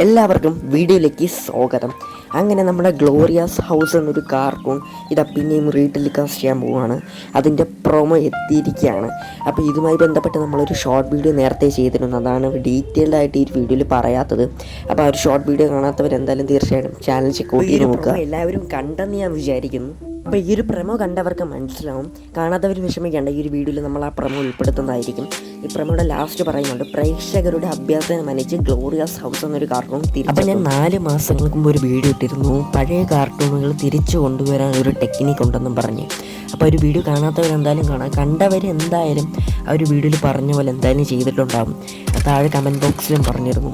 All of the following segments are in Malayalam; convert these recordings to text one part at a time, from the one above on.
എല്ലാവർക്കും വീഡിയോയിലേക്ക് സ്വാഗതം. അങ്ങനെ നമ്മുടെ ഗ്ലോറിയാസ് ഹൗസ് എന്നൊരു കാർട്ടൂൺ ഇതാ പിന്നെയും റീടെലികാസ്റ്റ് ചെയ്യാൻ പോവുകയാണ് അതിന്റെ പ്രൊമോ എത്തിയിരിക്കുകയാണ്. അപ്പോൾ ഇതുമായി ബന്ധപ്പെട്ട് നമ്മളൊരു ഷോർട്ട് വീഡിയോ നേരത്തെ ചെയ്തിരുന്നു. അതാണ് ഡീറ്റെയിൽഡ് ആയിട്ട് ഈ വീഡിയോയിൽ പറയാത്തത്. അപ്പോൾ ആ ഒരു ഷോർട്ട് വീഡിയോ കാണാത്തവർ എന്തായാലും തീർച്ചയായിട്ടും ചാനൽ ചെക്ക് ഔട്ട് നോക്കുക. എല്ലാവരും കണ്ടെന്ന് ഞാൻ വിചാരിക്കുന്നു. അപ്പോൾ ഈ ഒരു പ്രമോ കണ്ടവർക്ക് മനസ്സിലാവും. കാണാത്തവർ വിഷമിക്കേണ്ട ഈ ഒരു വീഡിയോയിൽ നമ്മൾ ആ പ്രമോ ഉൾപ്പെടുത്തുന്നതായിരിക്കും. ഈ പ്രമോയുടെ ലാസ്റ്റ് പറയുന്നുണ്ട് പ്രേക്ഷകരുടെ അഭ്യർത്ഥന മാനിച്ച് ഗ്ലോറിയസ് ഹൗസ് എന്നൊരു കാർട്ടൂൺ അപ്പോൾ ഞാൻ നാല് മാസങ്ങൾക്ക് മുമ്പ് ഒരു വീഡിയോ ഇട്ടിരുന്നു. പഴയ കാർട്ടൂണുകൾ തിരിച്ചു കൊണ്ടുവരാൻ ഒരു ടെക്നിക്ക് ഉണ്ടെന്നും പറഞ്ഞു. അപ്പോൾ ഒരു വീഡിയോ കാണാത്തവർ എന്തായാലും കാണാം. കണ്ടവർ എന്തായാലും ആ ഒരു വീഡിയോയിൽ പറഞ്ഞ പോലെ എന്തായാലും ചെയ്തിട്ടുണ്ടാകും താഴെ കമന്റ് ബോക്സിലും പറഞ്ഞിരുന്നു.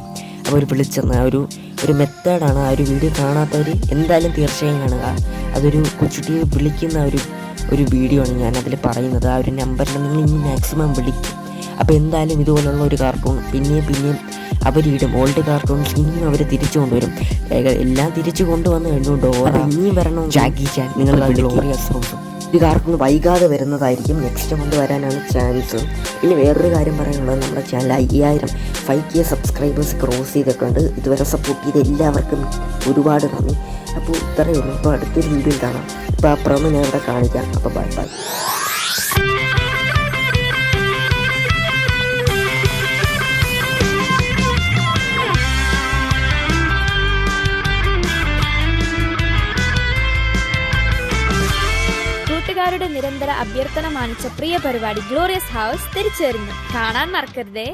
അവർ വിളിച്ചെന്ന ആ ഒരു ഒരു മെത്തേഡാണ് ആ ഒരു വീഡിയോ കാണാത്തവർ എന്തായാലും തീർച്ചയായും കാണുക. അതൊരു കൊച്ചുട്ടിയെ വിളിക്കുന്ന ഒരു ഒരു വീഡിയോ ആണ് ഞാൻ അതിൽ പറയുന്നത്. ആ ഒരു നമ്പറിൽ നിങ്ങൾ ഇനി മാക്സിമം വിളിക്കും. അപ്പോൾ എന്തായാലും ഇതുപോലുള്ള ഒരു കാർട്ടൂൺ പിന്നെയും പിന്നെയും അവരിടും ഓൾഡ് കാർട്ടൂൺസ് ഇനിയും അവർ തിരിച്ചു കൊണ്ടുവരും. എല്ലാം തിരിച്ചു കൊണ്ടുവന്ന് കഴിഞ്ഞു ഡോറ ഇനിയും വരണം ജാക്കി ചാൻ നിങ്ങൾ ഇത് കാർട്ടൂൺ വൈകാതെ വരുന്നതായിരിക്കും നെക്സ്റ്റ് മന്ത് വരാനാണ് ചാൻസ് പിന്നെ വേറൊരു കാര്യം പറയാനുള്ളത് നമ്മുടെ ചാനൽ അയ്യായിരം ഫൈവ് കെ സബ്സ്ക്രൈബേഴ്സ് ക്രോസ് ചെയ്തിട്ടുണ്ട് ഇതുവരെ സപ്പോർട്ട് ചെയ്ത എല്ലാവർക്കും ഒരുപാട് നന്ദി. അപ്പോൾ ഇത്രയേ ഉള്ളൂ. അപ്പോൾ അടുത്തൊരു വീഡിയോയിൽ കാണാം. ഇപ്പോൾ ആ ഞാൻ ഇവിടെ കാണിക്കാം. അപ്പോൾ ബൈ ബൈ കൂട്ടുകാരുടെ നിരന്തര അഭ്യർത്ഥന മാനിച്ച പ്രിയ പരിപാടി ഗ്ലോറിയസ് ഹൗസ് തിരിച്ചറിഞ്ഞു. കാണാൻ മറക്കരുതേ.